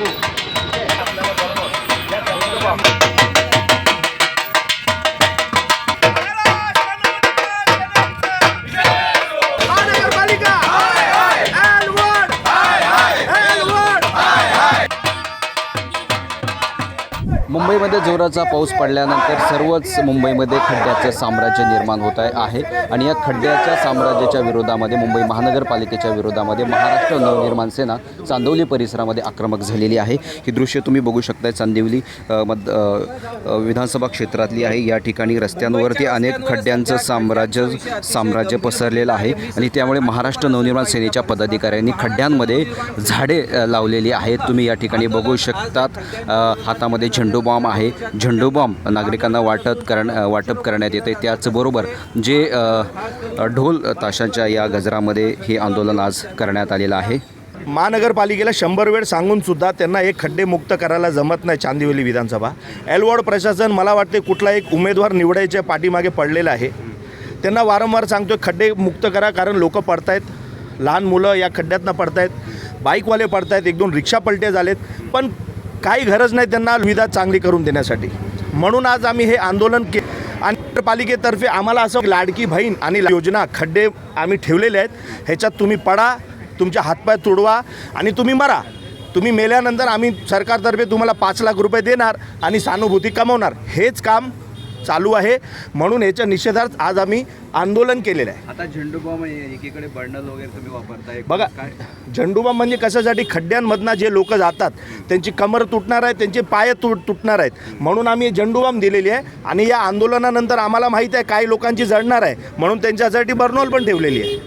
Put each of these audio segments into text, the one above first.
থাকুক मुंबईमध्ये जोराचा पाऊस पडल्यानंतर सर्वच मुंबईमध्ये खड्ड्याचं साम्राज्य निर्माण होत आहे आणि या खड्ड्याच्या साम्राज्याच्या विरोधामध्ये मुंबई महानगरपालिकेच्या विरोधामध्ये महाराष्ट्र नवनिर्माण सेना चांदवली परिसरामध्ये आक्रमक झालेली आहे. ही दृश्य तुम्ही बघू शकताय. चांदिवली मद मध विधानसभा क्षेत्रातली आहे. या ठिकाणी रस्त्यांवरती अनेक खड्ड्यांचं साम्राज्य साम्राज्य पसरलेलं आहे आणि त्यामुळे महाराष्ट्र नवनिर्माण सेनेच्या पदाधिकाऱ्यांनी खड्ड्यांमध्ये झाडे लावलेली आहेत. तुम्ही या ठिकाणी बघू शकतात. हातामध्ये झेंडू बॉम्ब आहे. झेंडू बॉम्ब नागरिकांना वाटप करण वाटप करण्यात येते त्याचबरोबर जे ढोल ताशांच्या या गजरामध्ये हे आंदोलन आज करण्यात आलेलं आहे. महानगरपालिकेला शंभर वेळ सांगून सुद्धा त्यांना एक खड्डे मुक्त करायला जमत नाही चांदिवली विधानसभा. एलवॉर्ड प्रशासन मला वाटते कुठला एक उमेदवार निवडायच्या पाठीमागे पडलेला आहे. त्यांना वारंवार सांगतोय खड्डे मुक्त करा कारण लोक पडतायत. लहान मुलं या खड्ड्यातनं पडतायत. बाईकवाले पडतायत एक दोन रिक्षा पलटे झालेत. पण काही गरज नाही त्यांना सुविधा चांगली करून देण्यासाठी. म्हणून आज आम्ही हे आंदोलन के आणि पालिकेतर्फे आम्हाला असं लाडकी बहीण आणि योजना खड्डे आम्ही ठेवलेले आहेत. ह्याच्यात तुम्ही पडा तुमच्या हातपाय तुडवा आणि तुम्ही मरा. तुम्ही मेल्यानंतर आम्ही सरकारतर्फे तुम्हाला पाच लाख रुपये देणार आणि सहानुभूती कमवणार. हेच काम चालू आहे. म्हणून याच्या निषेधार्थ आज आम्ही आंदोलन केलेलं आहे. आता झेंडू बॉम्ब एकीकडे बर्नल वगैरे तुम्ही वापरताय. बघा काय? झेंडूबाम म्हणजे कशासाठी? खड्ड्यांमधनं जे लोक जातात त्यांची कमर तुटणार आहे त्यांचे पाय तुट तुटणार आहेत. म्हणून आम्ही झेंडूबाम दिलेली आहे आणि या आंदोलनानंतर आम्हाला माहीत आहे काही लोकांची जळणार आहे. म्हणून त्यांच्यासाठी बर्नॉल पण ठेवलेली आहे.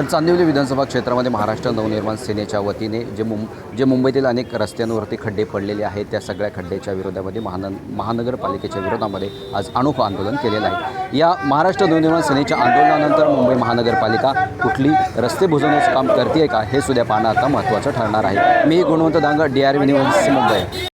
तर चांदिवली विधानसभा क्षेत्रामध्ये महाराष्ट्र नवनिर्माण सेनेच्या वतीने जे मुं जे मुंबईतील अनेक रस्त्यांवरती खड्डे पडलेले आहेत त्या सगळ्या खड्ड्याच्या विरोधामध्ये महान महानगरपालिकेच्या विरोधामध्ये आज अनोखं आंदोलन केलेलं आहे. या महाराष्ट्र नवनिर्माण सेनेच्या आंदोलनानंतर मुंबई महानगरपालिका कुठली रस्ते बुजवण्याचं काम करते का हे सुद्धा पाहणं आता महत्त्वाचं ठरणार आहे. मी Gunwant Dang D R V news Mumbai.